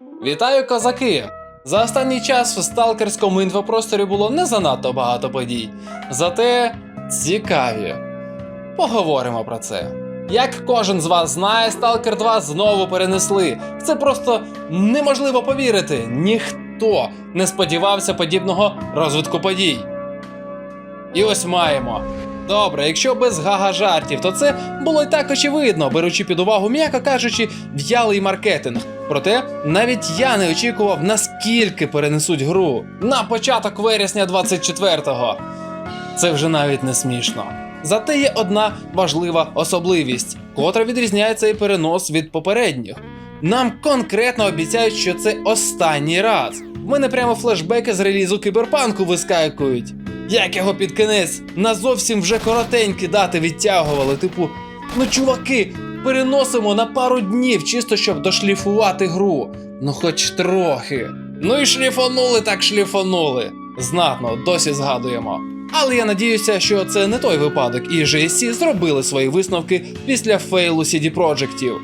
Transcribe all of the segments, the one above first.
Вітаю, козаки! За останній час в сталкерському інфопросторі було не занадто багато подій, зате цікаві. Поговоримо про це. Як кожен з вас знає, Stalker 2 знову перенесли. Це просто неможливо повірити. Ніхто не сподівався подібного розвитку подій. І ось маємо. Добре, якщо без гага жартів, то це було й так очевидно, беручи під увагу, м'яко кажучи, в'ялий маркетинг. Проте навіть я не очікував, наскільки перенесуть гру на початок вересня 24-го. Це вже навіть не смішно. Зате є одна важлива особливість, котра відрізняє цей перенос від попередніх. Нам конкретно обіцяють, що це останній раз. В мене прямо флешбеки з релізу кіберпанку вискакують. Як його під кінець на зовсім вже коротенькі дати відтягували, типу, ну чуваки, переносимо на пару днів, чисто щоб дошліфувати гру. Ну хоч трохи. Ну і шліфанули так шліфанули. Знатно, досі згадуємо. Але я надіюся, що це не той випадок, і GSC зробили свої висновки після фейлу CD Projektів.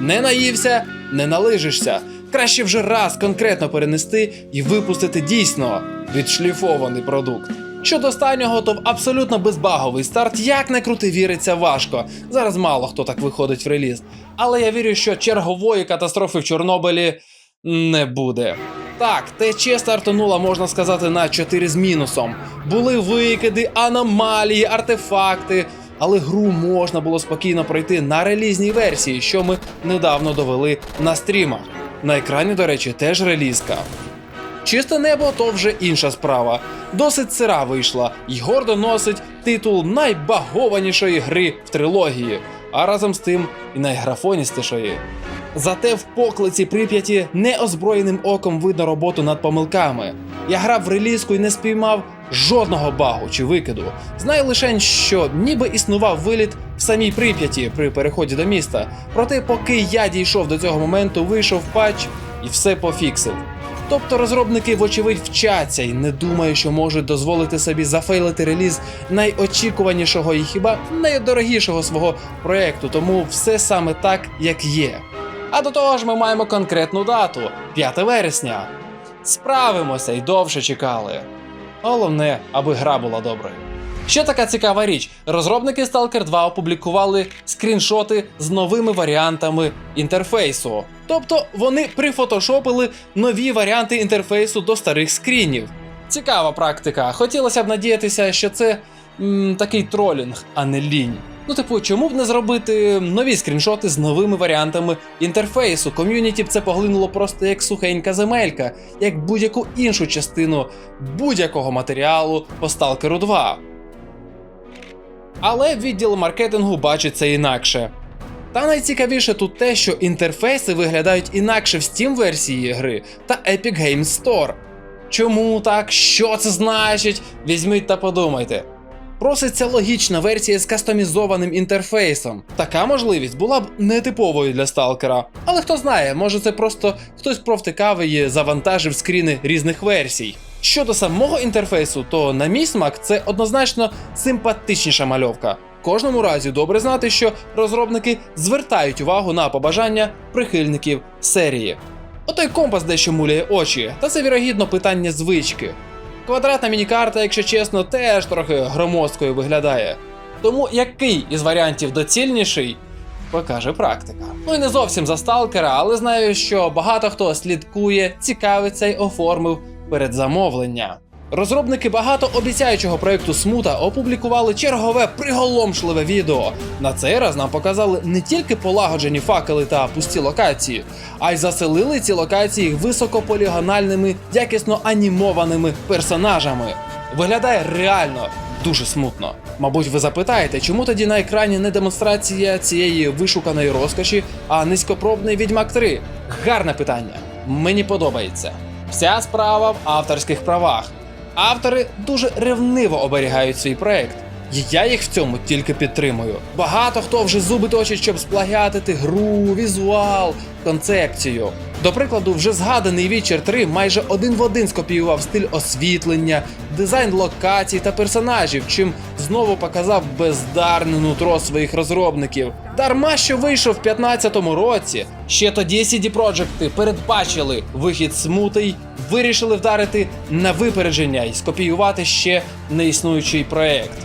Не наївся, не налижишся. Краще вже раз конкретно перенести і випустити дійсно відшліфований продукт. Щодо останнього, то в абсолютно безбаговий старт, як не крути, віриться важко. Зараз мало хто так виходить в реліз. Але я вірю, що чергової катастрофи в Чорнобилі не буде. Так, ТЧ стартанула, можна сказати, на 4 з мінусом. Були викиди, аномалії, артефакти. Але гру можна було спокійно пройти на релізній версії, що ми недавно довели на стрімах. На екрані, до речі, теж релізка. Чисте небо то вже інша справа. Досить сира вийшла і гордо носить титул найбагованішої гри в трилогії, а разом з тим і найграфоністішої. Зате в поклиці Прип'яті неозброєним оком видно роботу над помилками. Я грав в релізку і не спіймав жодного багу чи викиду. Знаю лише, що ніби існував виліт в самій Прип'яті при переході до міста. Проте, поки я дійшов до цього моменту, вийшов патч і все пофіксив. Тобто розробники, вочевидь, вчаться і не думаю, що можуть дозволити собі зафейлити реліз найочікуванішого і хіба найдорогішого свого проекту, тому все саме так, як є. А до того ж, ми маємо конкретну дату 5 вересня. Справимося і довше чекали. Головне, аби гра була доброю. Ще така цікава річ: розробники Stalker 2 опублікували скріншоти з новими варіантами інтерфейсу. Тобто вони прифотошопили нові варіанти інтерфейсу до старих скрінів. Цікава практика. Хотілося б надіятися, що це м, такий тролінг, а не лінь. Ну, типу, чому б не зробити нові скріншоти з новими варіантами інтерфейсу? Ком'юніті б це поглинуло просто як сухенька земелька, як будь-яку іншу частину будь-якого матеріалу по Stalker 2. Але відділ маркетингу бачить це інакше. Та найцікавіше тут те, що інтерфейси виглядають інакше в Steam версії гри та Epic Games Store. Чому так? Що це значить? Візьміть та подумайте. Проситься логічна версія з кастомізованим інтерфейсом. Така можливість була б нетиповою для сталкера. Але хто знає, може це просто хтось провтикав і завантажив скріни різних версій. Щодо самого інтерфейсу, то на мій смак це однозначно симпатичніша мальовка. Кожному разі добре знати, що розробники звертають увагу на побажання прихильників серії. Отой компас дещо муляє очі, та це вірогідно питання звички. Квадратна мінікарта, якщо чесно, теж трохи громоздкою виглядає. Тому який із варіантів доцільніший, покаже практика. Ну і не зовсім за сталкера, але знаю, що багато хто слідкує, цікавиться й оформив передзамовлення. Розробники багато обіцяючого проекту Смута опублікували чергове приголомшливе відео. На цей раз нам показали не тільки полагоджені факели та пусті локації, а й заселили ці локації високополігональними, якісно анімованими персонажами. Виглядає реально дуже смутно. Мабуть, ви запитаєте, чому тоді на екрані не демонстрація цієї вишуканої розкоші, а низькопробний Відьмак 3? Гарне питання. Мені подобається. Вся справа в авторських правах. Автори дуже ревниво оберігають свій проект. І я їх в цьому тільки підтримую. Багато хто вже зуби точить, щоб сплагіатити гру, візуал, концепцію. До прикладу, вже згаданий Witcher 3 майже один в один скопіював стиль освітлення, дизайн локацій та персонажів, чим знову показав бездарне нутро своїх розробників. Дарма що вийшов в 15-му році. Ще тоді CD Projekekt передбачили вихід смутий, вирішили вдарити на випередження і скопіювати ще неіснуючий проект.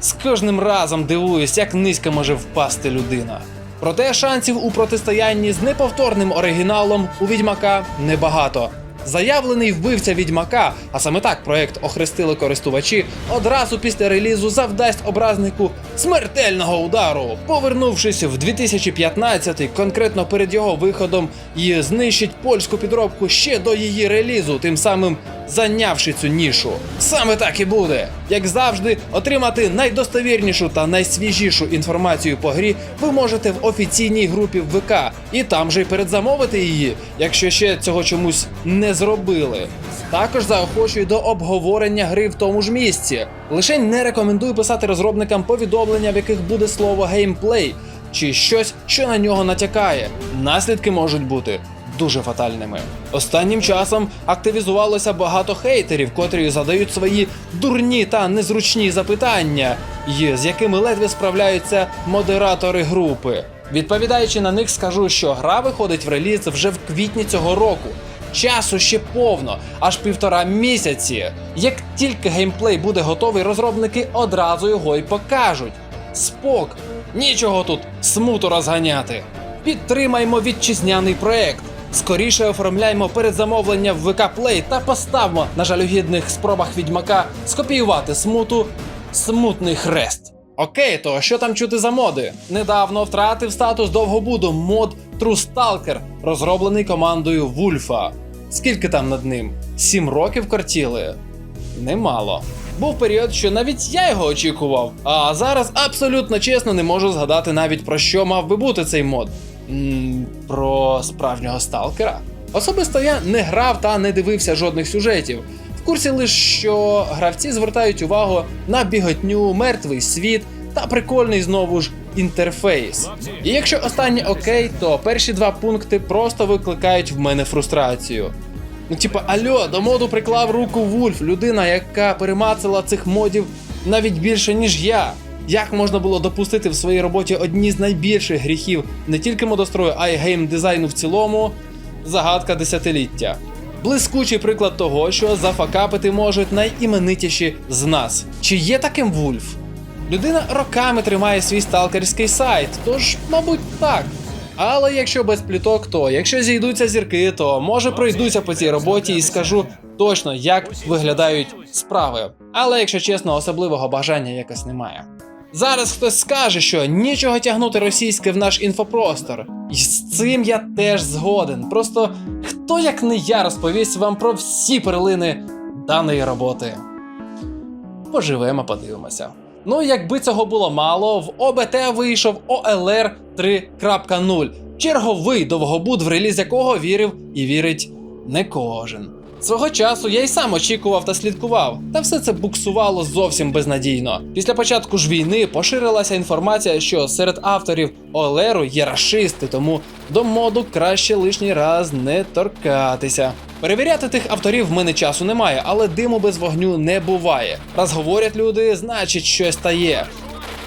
З кожним разом дивуюсь, як низько може впасти людина. Проте шансів у протистоянні з неповторним оригіналом у відьмака небагато. Заявлений вбивця відьмака, а саме так проект охрестили користувачі, одразу після релізу завдасть образнику смертельного удару, повернувшись в 2015 конкретно перед його виходом, і знищить польську підробку ще до її релізу, тим самим зайнявши цю нішу. Саме так і буде. Як завжди, отримати найдостовірнішу та найсвіжішу інформацію по грі ви можете в офіційній групі ВК, і там же й передзамовити її, якщо ще цього чомусь не зробили. Також заохочую до обговорення гри в тому ж місці. Лише не рекомендую писати розробникам повідомлення, в яких буде слово геймплей чи щось, що на нього натякає. Наслідки можуть бути дуже фатальними. Останнім часом активізувалося багато хейтерів, котрі задають свої дурні та незручні запитання, з якими ледве справляються модератори групи. Відповідаючи на них, скажу, що гра виходить в реліз вже в квітні цього року. Часу ще повно, аж півтора місяці. Як тільки геймплей буде готовий, розробники одразу його й покажуть. Спок, нічого тут смуту розганяти. Підтримаймо вітчизняний проект. Скоріше оформляймо передзамовлення в ВК Play та поставмо на жалюгідних спробах відьмака скопіювати смуту смутний хрест. Окей, то що там чути за моди? Недавно втратив статус довгобуду мод True Stalker, розроблений командою Вульфа. Скільки там над ним? Сім років кортіли? Немало. Був період, що навіть я його очікував, а зараз абсолютно чесно не можу згадати навіть про що мав би бути цей мод. Про справжнього сталкера. Особисто я не грав та не дивився жодних сюжетів. В курсі лише, що гравці звертають увагу на біготню, мертвий світ та прикольний знову ж інтерфейс. І якщо останнє окей, то перші два пункти просто викликають в мене фрустрацію. Ну, типа, альо, до моду приклав руку Вульф, людина, яка перемацала цих модів навіть більше, ніж я. Як можна було допустити в своїй роботі одні з найбільших гріхів не тільки модострою, а й геймдизайну в цілому? Загадка десятиліття. Блискучий приклад того, що зафакапити можуть найіменитіші з нас. Чи є таким Вульф? Людина роками тримає свій сталкерський сайт, тож, мабуть, так. Але якщо без пліток, то якщо зійдуться зірки, то може пройдуся по цій роботі і скажу точно, як виглядають справи. Але якщо чесно, особливого бажання якось немає. Зараз хтось скаже, що нічого тягнути російське в наш інфопростор. І з цим я теж згоден. Просто хто як не я розповість вам про всі перлини даної роботи. Поживемо, подивимося. Ну, якби цього було мало, в ОБТ вийшов OLR 3.0, черговий довгобуд, в реліз якого вірив і вірить не кожен. Свого часу я й сам очікував та слідкував, та все це буксувало зовсім безнадійно. Після початку ж війни поширилася інформація, що серед авторів Олеру є рашисти, тому до моду краще лишній раз не торкатися. Перевіряти тих авторів в мене часу немає, але диму без вогню не буває. Раз говорять люди, значить щось стає.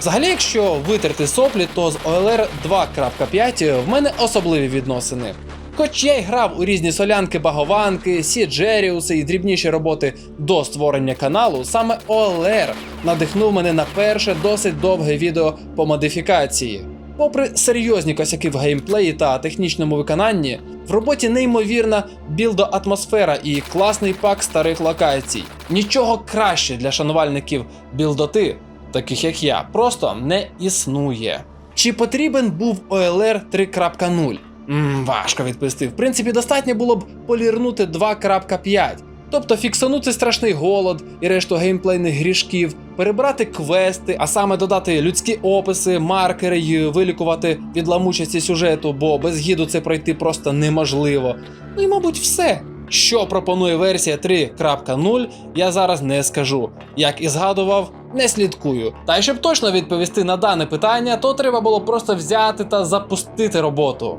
Взагалі, якщо витерти соплі, то з OLR 2.5 в мене особливі відносини. Хоч я й грав у різні солянки багованки, сіджеріуси і дрібніші роботи до створення каналу, саме OLR надихнув мене на перше досить довге відео по модифікації. Попри серйозні косяки в геймплеї та технічному виконанні, в роботі неймовірна білдоатмосфера і класний пак старих локацій. Нічого краще для шанувальників білдоти, таких як я, просто не існує. Чи потрібен був OLR 3.0? Ммм, важко відповісти. В принципі, достатньо було б полірнути 2.5. Тобто фіксанути страшний голод і решту геймплейних грішків, перебрати квести, а саме додати людські описи, маркери й вилікувати від ламучості сюжету, бо без гіду це пройти просто неможливо. Ну і мабуть, все. Що пропонує версія 3.0, я зараз не скажу. Як і згадував, не слідкую. Та й щоб точно відповісти на дане питання, то треба було просто взяти та запустити роботу.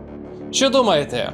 Що думаєте?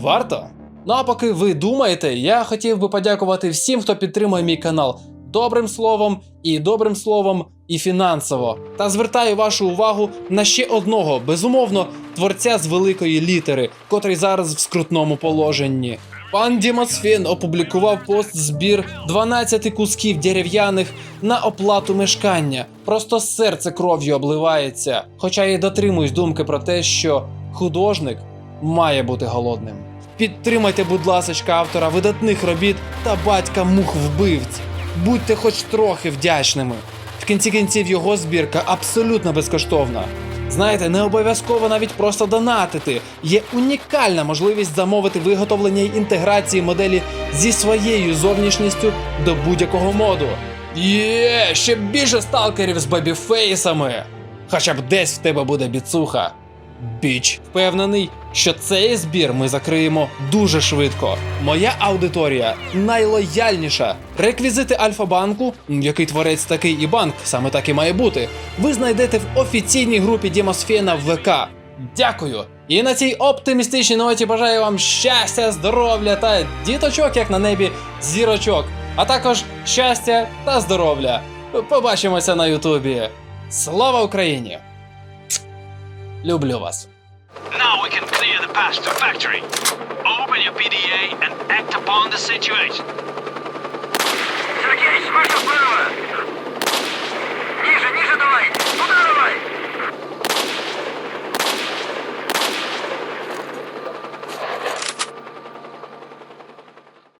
Варто? Ну а поки ви думаєте, я хотів би подякувати всім, хто підтримує мій канал добрим словом і добрим словом, і фінансово. Та звертаю вашу увагу на ще одного, безумовно, творця з великої літери, котрий зараз в скрутному положенні. Пан Дімосфін опублікував пост збір 12 кусків дерев'яних на оплату мешкання. Просто серце кров'ю обливається. Хоча я дотримуюсь думки про те, що художник має бути голодним. Підтримайте, будь ласка, автора видатних робіт та батька мух вбивць. Будьте хоч трохи вдячними. В кінці кінців його збірка абсолютно безкоштовна. Знаєте, не обов'язково навіть просто донатити. Є унікальна можливість замовити виготовлення й інтеграції моделі зі своєю зовнішністю до будь-якого моду. Є, ще більше сталкерів з бебіфейсами. Хоча б десь в тебе буде біцуха. Біч. Впевнений, що цей збір ми закриємо дуже швидко. Моя аудиторія найлояльніша. Реквізити Альфа-банку, який творець такий і банк, саме так і має бути. Ви знайдете в офіційній групі Дімосфена в ВК. Дякую! І на цій оптимістичній ноті бажаю вам щастя, здоров'я та діточок, як на небі, зірочок, а також щастя та здоров'я. Побачимося на Ютубі. Слава Україні! Люблю вас. Now we can clear the path to factory. Open your PDA and act upon the situation. Сергей, смерть